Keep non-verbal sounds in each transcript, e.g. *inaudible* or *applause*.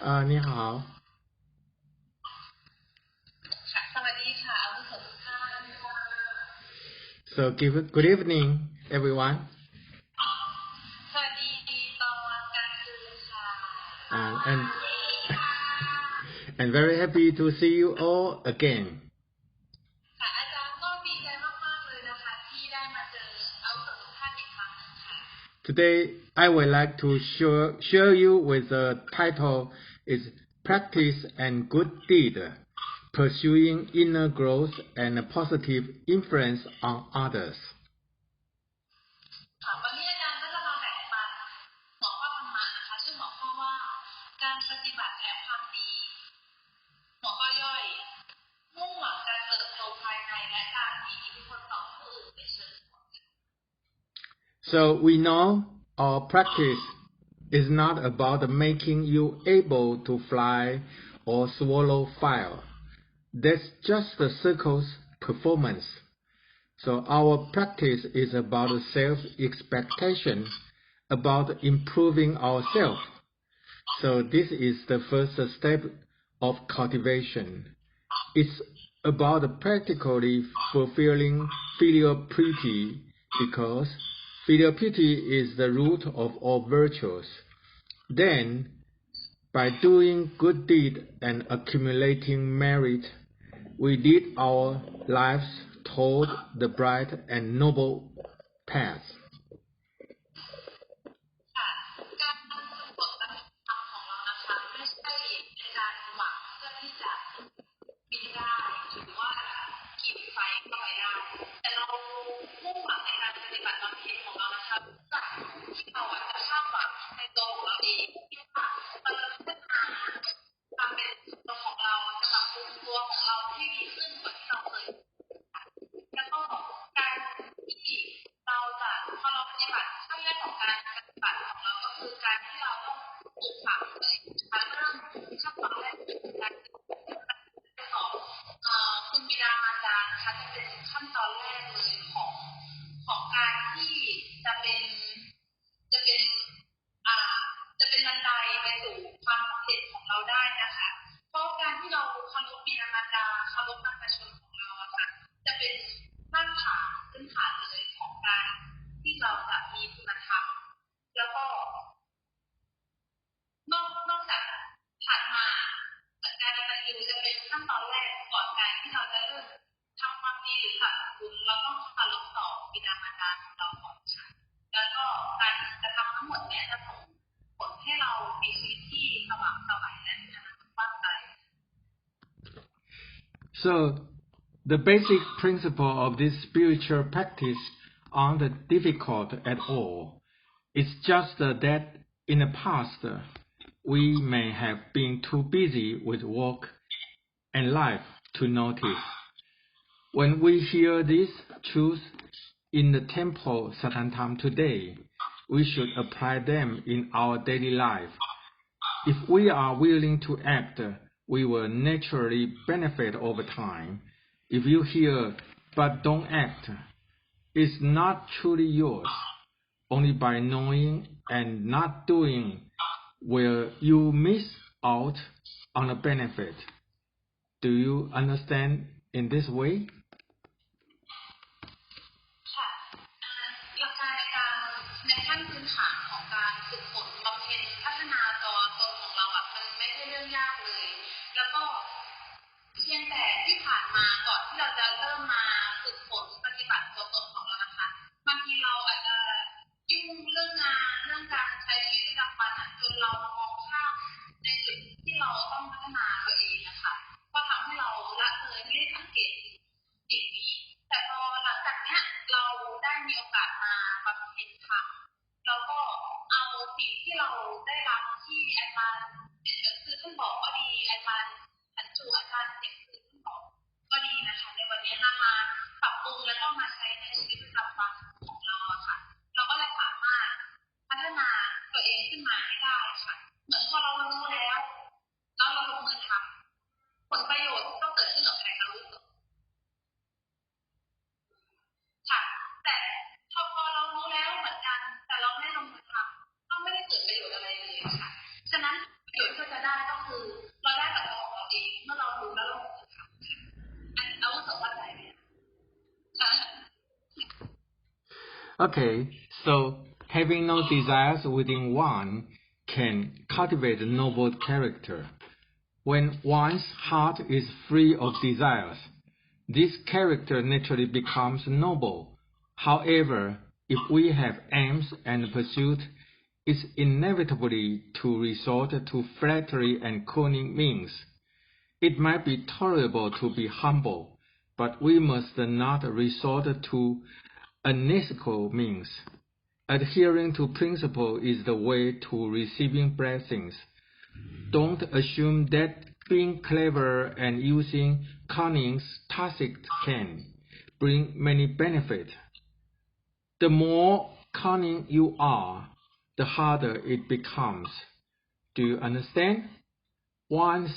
呃，你好。So give, good evening, everyone. And, and, *laughs* and very happy to see you all again. Today, I would like to share, share you with the title is Practice and Good Deed, Pursuing Inner Growth and Positive Influence on Others. So we know our practice is not about making you able to fly or swallow fire. That's just the circle's performance. So our practice is about self-expectation, about improving ourselves. So this is the first step of cultivation. It's about practically fulfilling filial piety because Filial piety is the root of all virtues. Then, by doing good deeds and accumulating merit, we lead our lives toward the bright and noble path. เป็นขั้นตอนแรกเลยของของการที่จะเป็นจะเป็น So the basic principle of this spiritual practice aren't difficult at all. It's just that in the past, we may have been too busy with work and life to notice. When we hear this truth in the temple satantam today, we should apply them in our daily life. If we are willing to act we will naturally benefit over time. If you hear but don't act, it's not truly yours. Only by knowing and not doing will you miss out on a benefit. Do you understand in this way? Okay, so having no desires within one can cultivate a noble character. When one's heart is free of desires, this character naturally becomes noble. However, if we have aims and pursuit, it's inevitably to resort to flattery and cunning means. It might be tolerable to be humble, but we must not resort to unethical means. Adhering to principle is the way to receiving blessings. Don't assume that being clever and using cunning's tactics can bring many benefits. The more cunning you are, the harder it becomes. Do you understand? One's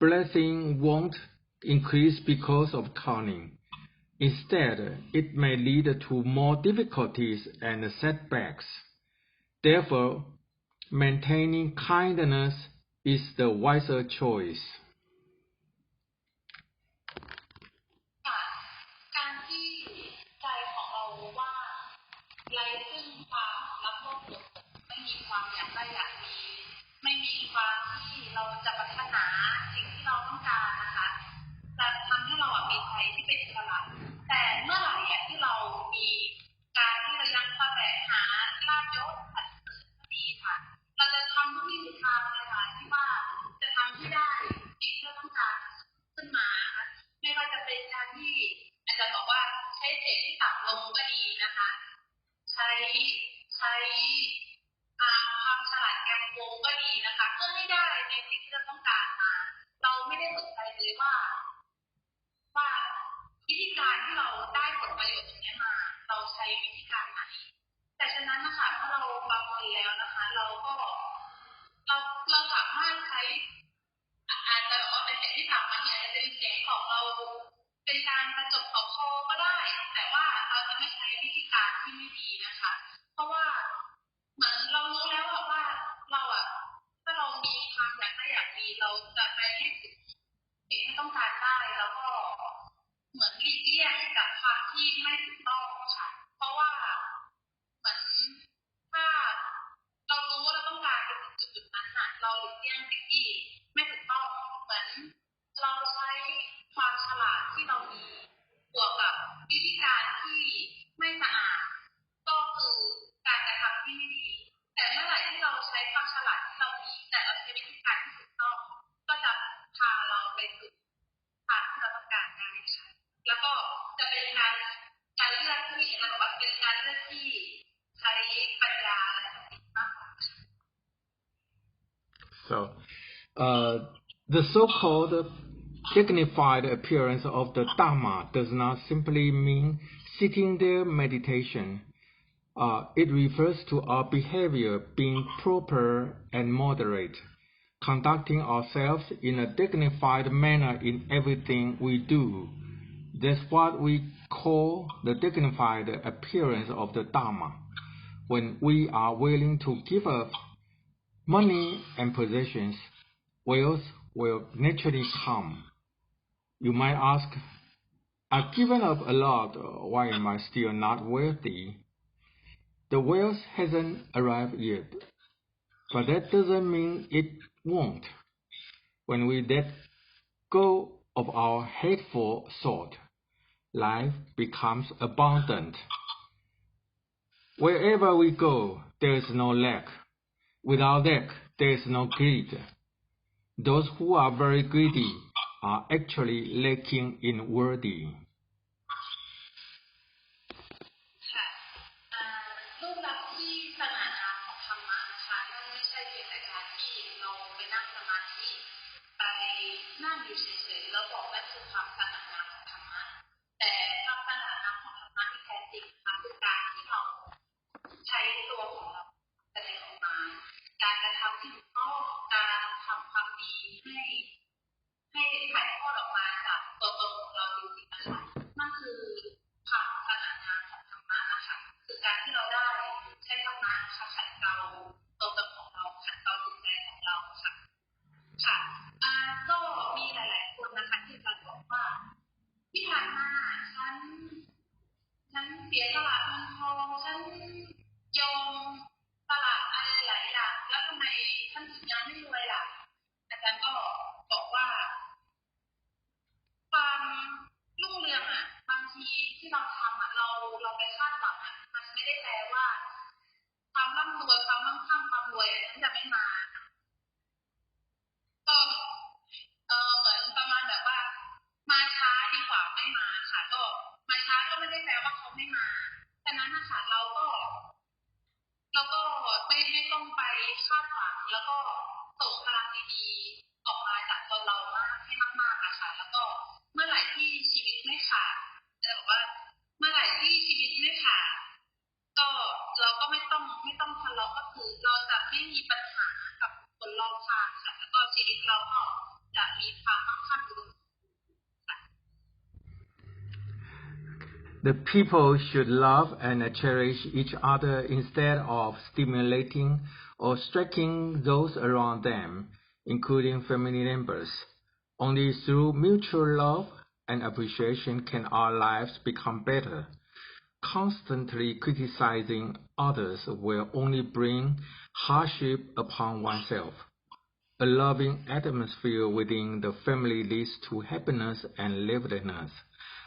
blessing won't increase because of cunning. Instead, it may lead to more difficulties and setbacks. Therefore, maintaining kindness is the wiser choice. ช้ใช้ความฉลาดแกมโกงก็ดีนะคะ เพื่อให้ได้ในสิ่งที่เราต้องการมา เราไม่ได้สนใจเลยว่า ว่าวิธีการที่เราได้ผลประโยชน์ตรงนี้มา เราใช้วิธีการไหนแต่ฉะนั้นนะคะถ้าเราประเมินแล้วนะคะ เราก็เราเราสามารถใช้อาจจะแบบว่าเป็นเสียงที่ต่ำมาเนี่ยอาจจะเป็นเสียงของเรา เป็นการประจบเขาคอก็ได้ แต่ว่า เลือกที่เราบอกว่าเป็นการเลือกที่ใช้ปัญญาและสติมากกว่าค่ะ So, uh, the so-called dignified appearance of the Dharma does not simply mean sitting there meditation. Uh, it refers to our behavior being proper and moderate, conducting ourselves in a dignified manner in everything we do. that's what we call the dignified appearance of the Dharma. When we are willing to give up money and possessions, wealth will naturally come. You might ask, I've given up a lot, why am I still not wealthy? The wealth hasn't arrived yet, but that doesn't mean it won't. When we let go of our hateful thought, life becomes abundant. Wherever we go, there is no lack. Without lack, there is no greed. Those who are very greedy are actually lacking in worthy. นะะขัดเกลาตัวตนของเราขัดเกลาจิตใจของเราค่ะค่ะอ่าก็มีหลาย ๆ คนนะคะที่จะบอกว่าที่ผ่านมาฉันฉันเสียตละเงินทองฉันยอมตลาดอะไรหลายอย่างแล้วทำไมฉันถึงยังไม่รวยล่ะอาจารย์ก็บอกว่าความรุ่งเรืองอะบางทีที่เราทำอะเราเราไปคาดหวังอะมันไม่ได้แปลว่า ความร่ำรวยความมั่งคั่งความรวยอันนั้นจะไม่มาก็เออเหมือนประมาณแบบว่า มาช้าดีกว่าไม่มาค่ะ ก็มาช้าก็ไม่ได้แปลว่าเขาไม่มาฉะนั้นนะคะเราก็ เราก็ไม่ไม่ต้องไปคาดหวังแล้วก็ The people should love and cherish each other instead of stimulating or striking those around them, including family members. Only through mutual love and appreciation can our lives become better. Constantly criticizing others will only bring hardship upon oneself. A loving atmosphere within the family leads to happiness and liveliness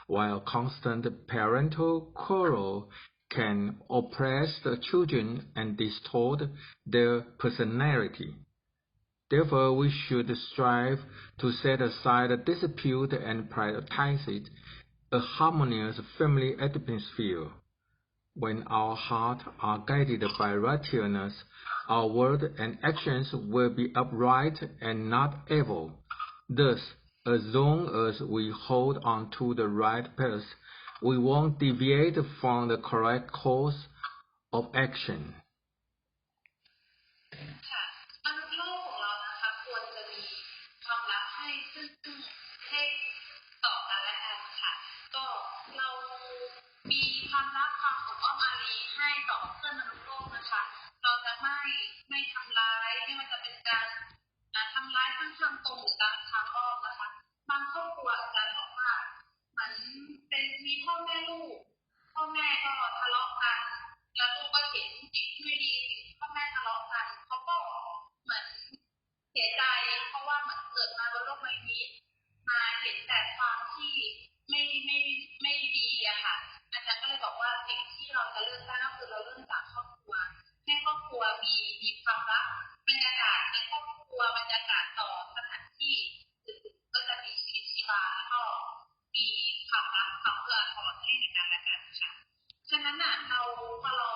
while constant parental quarrel can oppress the children and distort their personality. Therefore, we should strive to set aside the dispute and prioritize a harmonious family atmosphere. When our hearts are guided by righteousness, our words and actions will be upright and not evil. Thus, as long as we hold on to the right path, we won't deviate from the correct course of action. ค่ะมนุษย์โลกของเรานะคะควรจะมีความรักให้ซึ่งให้ต่อกันและกันค่ะ ก็เรามีความรักความอบอ้อมอารีให้ต่อเพื่อนมนุษย์โลกนะคะ เราจะไม่ไม่ทำร้ายไม่ว่าจะเป็นการอ่าทำ ร้ายทั้งทางตรงหรือทางทางอ้อมนะคะบางครอบครัวอาจารย์บอกว่าเหมือนเป็นมีพ่อแม่ลูก พ่อแม่ก็ทะเลาะกัน แล้วลูกก็เห็นสิ่งที่ไม่ดีพ่อแม่ทะเลาะกันเขาก็เหมือนเสียใจเพราะว่าเหมือนเกิดมาบนโลกใบนี้มาเห็นแต่ความที่ไม่ไม่ไม่ดีอะค่ะอาจารย์ก็เลยบอกว่าสิ่งที่เราจะเลือกได้ก็คือเราเริ่มจากครอบครัวให้ครอบครัวมีมีความรัก บรรยากาศในครอบครัวบรรยากาศต่อสถานที่ก็จะมีชีวิตชีวาแล้วก็มีความรักความเอื้ออาทรให้กันและกันค่ะฉะนั้นน่ะเราพอเรา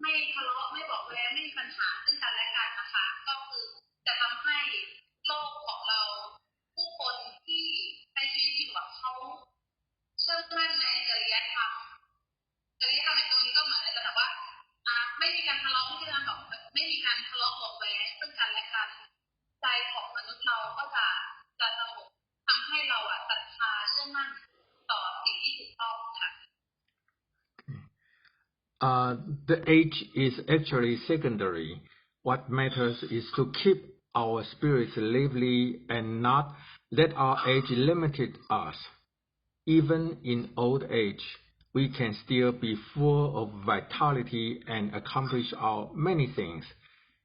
ไม่ทะเลาะไม่บอกแว้งไม่มีปัญหาซึ่งกันและกันนะคะก็คือจะทำให้โลกของเรา ผู้คนที่ในชีวิตอยู่กับเขาเชื่อมั่นในจริยธรรมจริยธรรมในตรงนี้ก็เหมือนจะแบบว่าอ่าไม่มีการทะเลาะไม่มีการบอก ไม่มีการทะเลาะบอกแว้งซึ่งกันและกัน ใจของมนุษย์เราก็จะจะสงบทำให้เราอะศรัทธาเชื่อมั่นต่อสิ่งที่ถูกต้องค่ะ Uh, the age is actually secondary. What matters is to keep our spirits lively and not let our age limit us. Even in old age, we can still be full of vitality and accomplish our many things.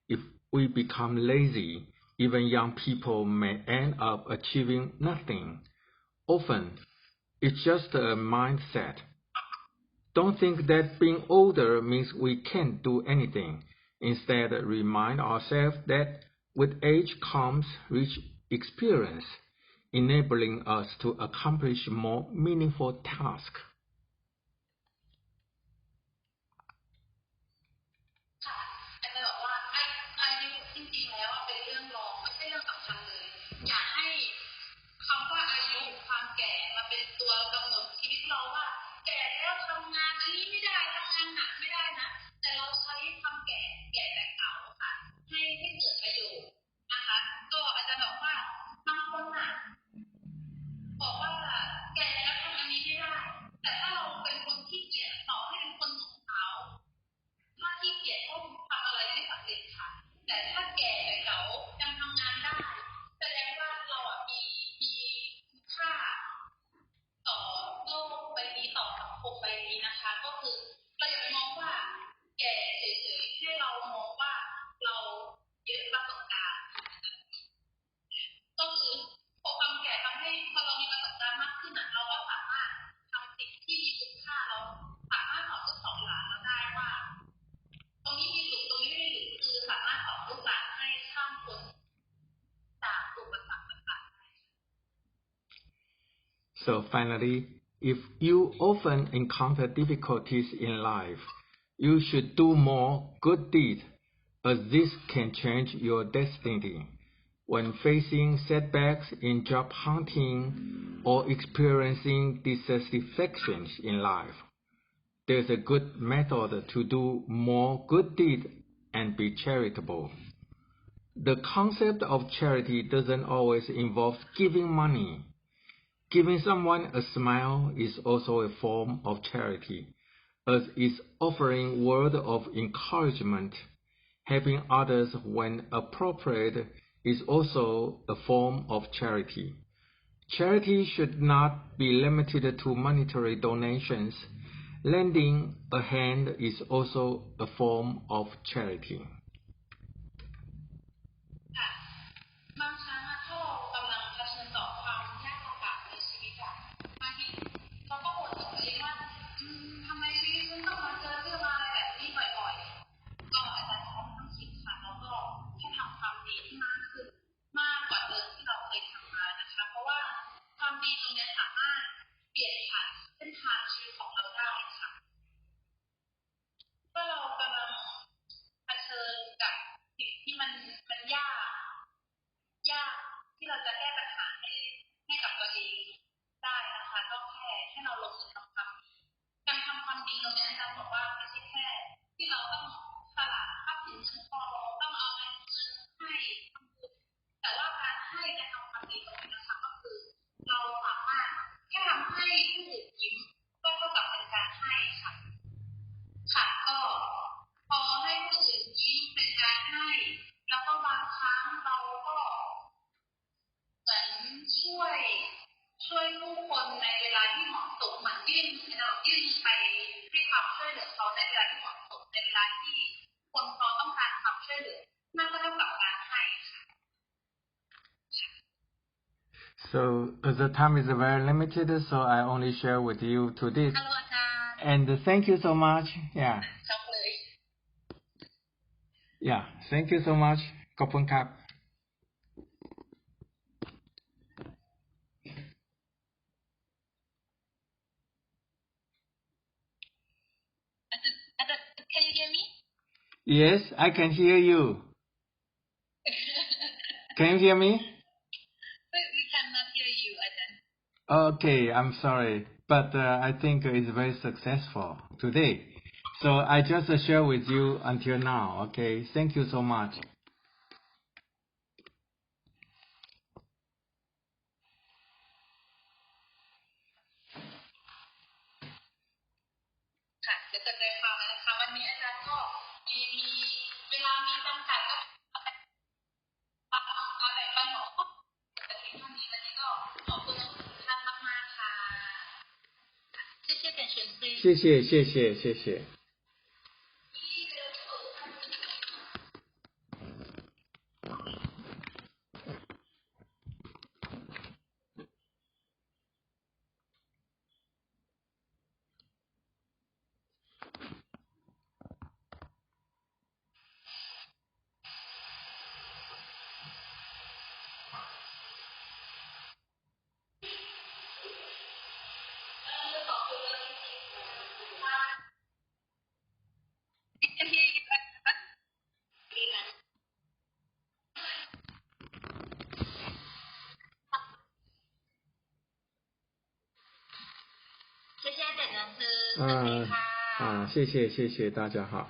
If we become lazy, even young people may end up achieving nothing. Often, it's just a mindset. Don't think that being older means we can't do anything. Instead, remind ourselves that with age comes rich experience, enabling us to accomplish more meaningful tasks. So finally, if you often encounter difficulties in life, you should do more good deeds, as this can change your destiny. When facing setbacks in job hunting or experiencing dissatisfactions in life, there's a good method to do more good deeds and be charitable. The concept of charity doesn't always involve giving money Giving someone a smile is also a form of charity, as is offering words of encouragement. Helping others when appropriate is also a form of charity. Charity should not be limited to monetary donations. Lending a hand is also a form of charity. ช่วย ช่วยผู้คนในเวลาที่เหมาะสมเหมือนยื่นเรายื่นไปให้ความช่วยเหลือเขาในเวลาที่เหมาะสมในเวลาที่ คนเขาต้องการความช่วยเหลือนั่นก็เท่ากับการให้ So the time is very limited, so I only share with you to this. And thank you so much. Yeah. Yeah. Thank you so much. ขอบคุณครับ Yes, I can hear you. *laughs* can you hear me? But we cannot hear you, Ajahn. Okay, I'm sorry. But uh, I think it's very successful today. So I just share with you until now. Okay, thank you so much. 谢谢谢谢谢谢。啊啊谢谢谢谢大家好。